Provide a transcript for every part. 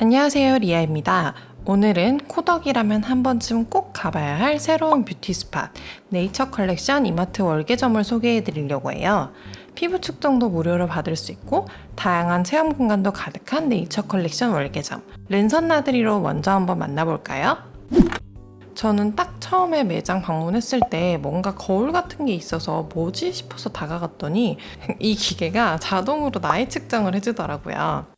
안녕하세요 리아입니다. 오늘은 코덕이라면 한 번쯤 꼭 가봐야 할 새로운 뷰티 스팟 네이처 컬렉션 이마트 월계점을 소개해 드리려고 해요. 피부 측정도 무료로 받을 수 있고 다양한 체험 공간도 가득한 네이처 컬렉션 월계점 랜선 나들이로 먼저 한번 만나볼까요? 저는 딱 처음에 매장 방문했을 때 뭔가 거울 같은 게 있어서 뭐지 싶어서 다가갔더니 이 기계가 자동으로 나이 측정을 해주더라고요.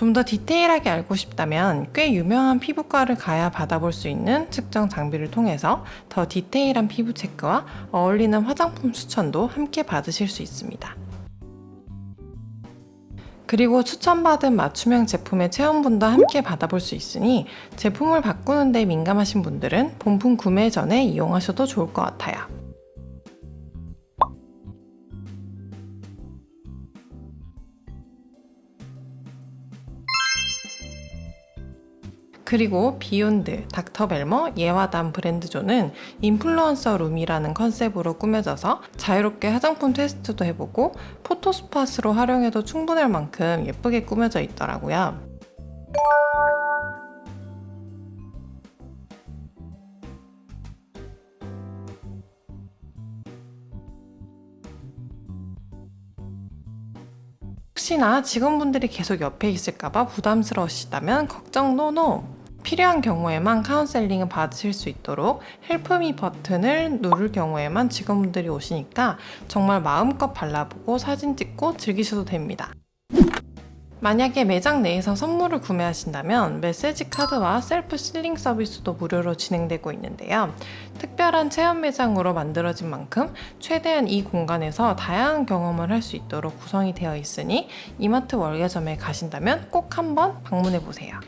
좀 더 디테일하게 알고 싶다면 꽤 유명한 피부과를 가야 받아볼 수 있는 측정 장비를 통해서 더 디테일한 피부 체크와 어울리는 화장품 추천도 함께 받으실 수 있습니다. 그리고 추천받은 맞춤형 제품의 체험분도 함께 받아볼 수 있으니 제품을 바꾸는데 민감하신 분들은 본품 구매 전에 이용하셔도 좋을 것 같아요. 그리고 비욘드, 닥터벨머, 예와담 브랜드존은 인플루언서 룸이라는 컨셉으로 꾸며져서 자유롭게 화장품 테스트도 해보고 포토스팟으로 활용해도 충분할 만큼 예쁘게 꾸며져 있더라고요. 혹시나 직원분들이 계속 옆에 있을까봐 부담스러우시다면 걱정 노노! 필요한 경우에만 카운셀링을 받으실 수 있도록 헬프미 버튼을 누를 경우에만 직원분들이 오시니까 정말 마음껏 발라보고 사진 찍고 즐기셔도 됩니다. 만약에 매장 내에서 선물을 구매하신다면 메시지 카드와 셀프 실링 서비스도 무료로 진행되고 있는데요. 특별한 체험 매장으로 만들어진 만큼 최대한 이 공간에서 다양한 경험을 할 수 있도록 구성이 되어 있으니 이마트 월계점에 가신다면 꼭 한번 방문해 보세요.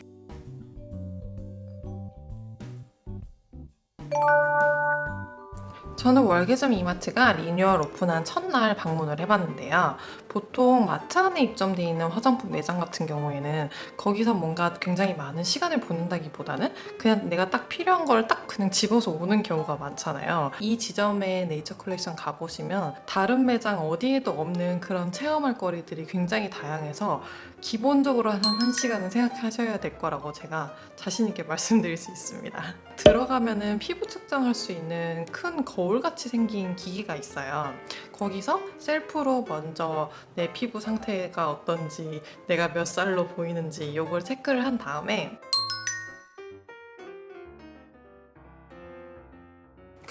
저는 월계점 이마트가 리뉴얼 오픈한 첫날 방문을 해봤는데요. 보통 마트 안에 입점되어 있는 화장품 매장 같은 경우에는 거기서 뭔가 굉장히 많은 시간을 보낸다기보다는 그냥 내가 딱 필요한 걸 딱 그냥 집어서 오는 경우가 많잖아요. 이 지점에 네이처 컬렉션 가보시면 다른 매장 어디에도 없는 그런 체험할 거리들이 굉장히 다양해서 기본적으로 한 1시간은 생각하셔야 될 거라고 제가 자신 있게 말씀드릴 수 있습니다. 들어가면은 피부 측정할 수 있는 큰 거울같이 생긴 기기가 있어요. 거기서 셀프로 먼저 내 피부 상태가 어떤지, 내가 몇 살로 보이는지 이걸 체크를 한 다음에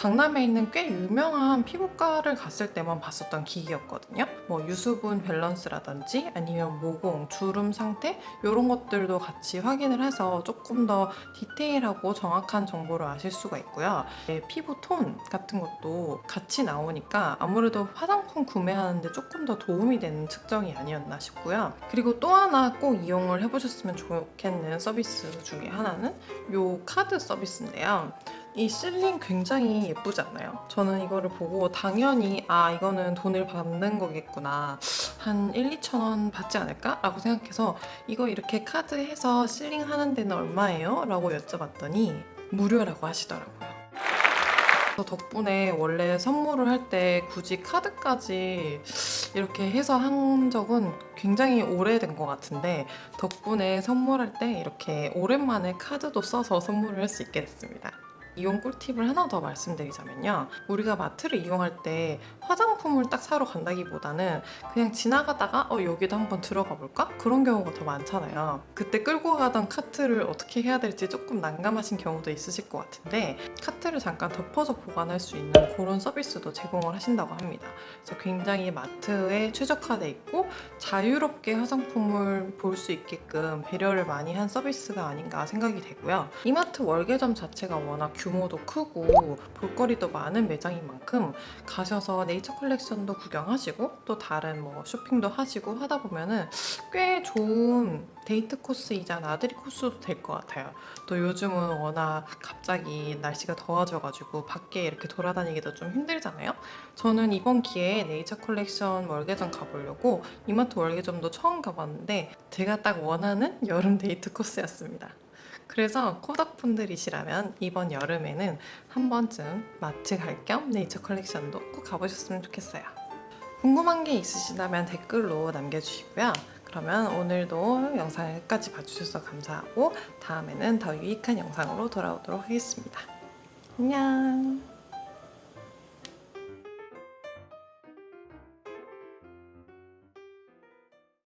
강남에 있는 꽤 유명한 피부과를 갔을 때만 봤었던 기기였거든요. 뭐 유수분 밸런스라든지 아니면 모공, 주름 상태 이런 것들도 같이 확인을 해서 조금 더 디테일하고 정확한 정보를 아실 수가 있고요. 네, 피부 톤 같은 것도 같이 나오니까 아무래도 화장품 구매하는데 조금 더 도움이 되는 측정이 아니었나 싶고요. 그리고 또 하나 꼭 이용을 해보셨으면 좋겠는 서비스 중에 하나는 요 카드 서비스인데요. 이 실링 굉장히 예쁘지 않나요? 저는 이거를 보고 당연히 아 이거는 돈을 받는 거겠구나 한 1, 2천 원 받지 않을까? 라고 생각해서 이거 이렇게 카드 해서 실링 하는 데는 얼마예요? 라고 여쭤봤더니 무료라고 하시더라고요 저 덕분에 원래 선물을 할 때 굳이 카드까지 이렇게 해서 한 적은 굉장히 오래된 것 같은데 덕분에 선물할 때 이렇게 오랜만에 카드도 써서 선물을 할 수 있게 됐습니다. 이용 꿀팁을 하나 더 말씀드리자면요. 우리가 마트를 이용할 때 화장품을 딱 사러 간다기보다는 그냥 지나가다가 어 여기도 한번 들어가 볼까? 그런 경우가 더 많잖아요. 그때 끌고 가던 카트를 어떻게 해야 될지 조금 난감하신 경우도 있으실 것 같은데 카트를 잠깐 덮어서 보관할 수 있는 그런 서비스도 제공을 하신다고 합니다. 그래서 굉장히 마트에 최적화돼 있고 자유롭게 화장품을 볼 수 있게끔 배려를 많이 한 서비스가 아닌가 생각이 되고요. 이마트 월계점 자체가 워낙 규모도 크고 볼거리도 많은 매장인 만큼 가셔서 네이처 컬렉션도 구경하시고 또 다른 뭐 쇼핑도 하시고 하다 보면은 꽤 좋은 데이트 코스이자 나들이 코스도 될 것 같아요. 또 요즘은 워낙 갑자기 날씨가 더워져가지고 밖에 이렇게 돌아다니기도 좀 힘들잖아요. 저는 이번 기회에 네이처 컬렉션 월계점 가보려고 이마트 월계점도 처음 가봤는데 제가 딱 원하는 여름 데이트 코스였습니다. 그래서 코덕 분들이시라면 이번 여름에는 한 번쯤 마트 갈 겸 네이처 컬렉션도 꼭 가보셨으면 좋겠어요. 궁금한 게 있으시다면 댓글로 남겨주시고요. 그러면 오늘도 영상을 끝까지 봐주셔서 감사하고 다음에는 더 유익한 영상으로 돌아오도록 하겠습니다. 안녕.